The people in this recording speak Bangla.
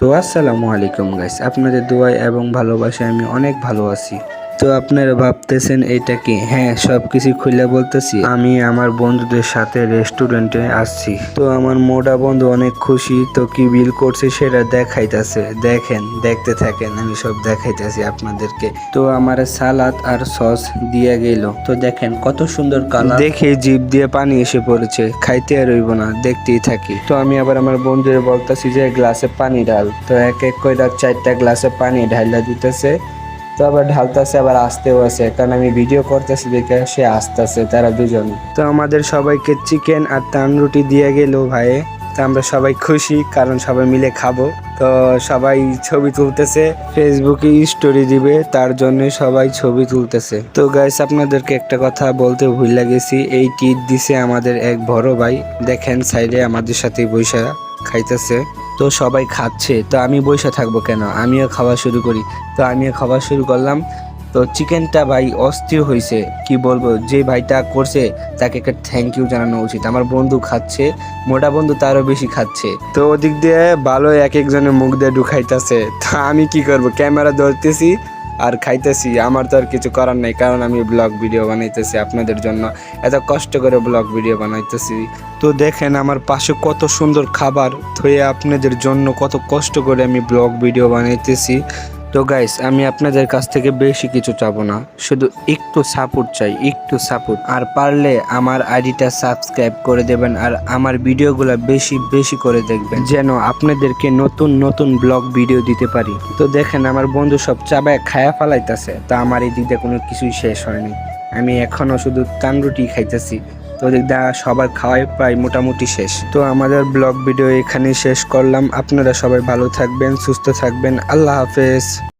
তো আসসালামু আলাইকুম গাইস আপনাদের দোয়ায় এবং ভালোবাসায় আমি অনেক ভালো আছি। তো আপনারা ভাবতেছেন এটা কি? হ্যাঁ সব কিছু খুলে বলতেছি। আমি আমার বন্ধুদের সাথে রেস্টুরেন্টে আসছি। তো আমার মোটা বন্ধু অনেক খুশি। তো কি বিল করছে সেটা দেখাইতেছে। দেখেন, দেখতে থাকেন, আমি সব দেখাইতেছি আপনাদেরকে। তো আমার সালাদ আর সস দিয়ে গেল। তো দেখেন কত সুন্দর কালার। দেখে জিভ দিয়ে পানি এসে পড়েছে। খাইতে আর রইব না, দেখতেই থাকি। তো আমি আবার আমার বন্ধুরে বলতেছি যে গ্লাসে পানি ঢাল। তো এক এক করে চারটা গ্লাসে পানি ঢাইলা দিতেছে। তো আবার ঢালতেছে, আবার আসতেও আছে। কারণ আমি ভিডিও করতেছি দেখে সে আসতেছে, তারা দুজন। তো আমাদের সবাইকে চিকেন আর তান রুটি দিয়ে গেল ভাই। তো আমরা সবাই খুশি, কারণ সবাই মিলে খাব। তো সবাই ছবি তুলতেছে ফেসবুকে স্টোরি দিবে, তার জন্য সবাই ছবি তুলতেছে। তো গাইস আপনাদেরকে একটা কথা বলতে ভুল লাগেছি, এই টিট দিছে আমাদের এক বড় ভাই। দেখেন সাইডে আমাদের সাথে বৈশা খাইতেছে। তো সবাই খাচ্ছে। তো আমি বসে থাকব কেন? আমিও খাওয়া শুরু করি। তো আমিও খাওয়া শুরু করলাম। তো চিকেনটা ভাই অস্থির হয়েছে কি বলব? যে ভাইটা করছে, তাকে একটা থ্যাংক ইউ জানানো উচিত। আমার বন্ধু খাচ্ছে, মোটা বন্ধু তারও বেশি খাচ্ছে। তো ওদিক দিয়ে ভালো এক একজনের মুখ দিয়ে ঢুকাইতেছে। তা আমি কি করব? ক্যামেরা ধরতেছি। আর খাইতেছি, আমার তো আর কিছু করার নেই, কারণ আমি ব্লগ ভিডিও বানাইতেছি আপনাদের জন্য। এত কষ্ট করে ব্লগ ভিডিও বানাইতেছি। তো দেখেন আমার পাশে কত সুন্দর খাবার থয়ে আপনাদের জন্য কত কষ্ট করে আমি ব্লগ ভিডিও বানাইতেছি। তো গাইস আমি আপনাদের কাছ থেকে বেশি কিছু চাবো না। শুধু একটু সাপোর্ট চাই, একটু সাপোর্ট আর পারলে আমার আইডিটা সাবস্ক্রাইব করে দেবেন আর আমার ভিডিওগুলো বেশি বেশি করে দেখবেন, যেন আপনাদেরকে নতুন নতুন ব্লগ ভিডিও দিতে পারি। তো দেখেন, আমার বন্ধু সব চাবায় খায়া ফালাইতেছে, তা আমার এই দিক দিয়ে কোনো কিছুই শেষ হয়নি। আমি এখনও শুধু তান রুটি খাইতেছি। তো দা, সবার খাওয়াই প্রায় মোটামুটি শেষ। তো আমাদের ব্লগ ভিডিও এখানেই শেষ করলাম। আপনারা সবাই ভালো থাকবেন, সুস্থ থাকবেন। আল্লাহ হাফেজ।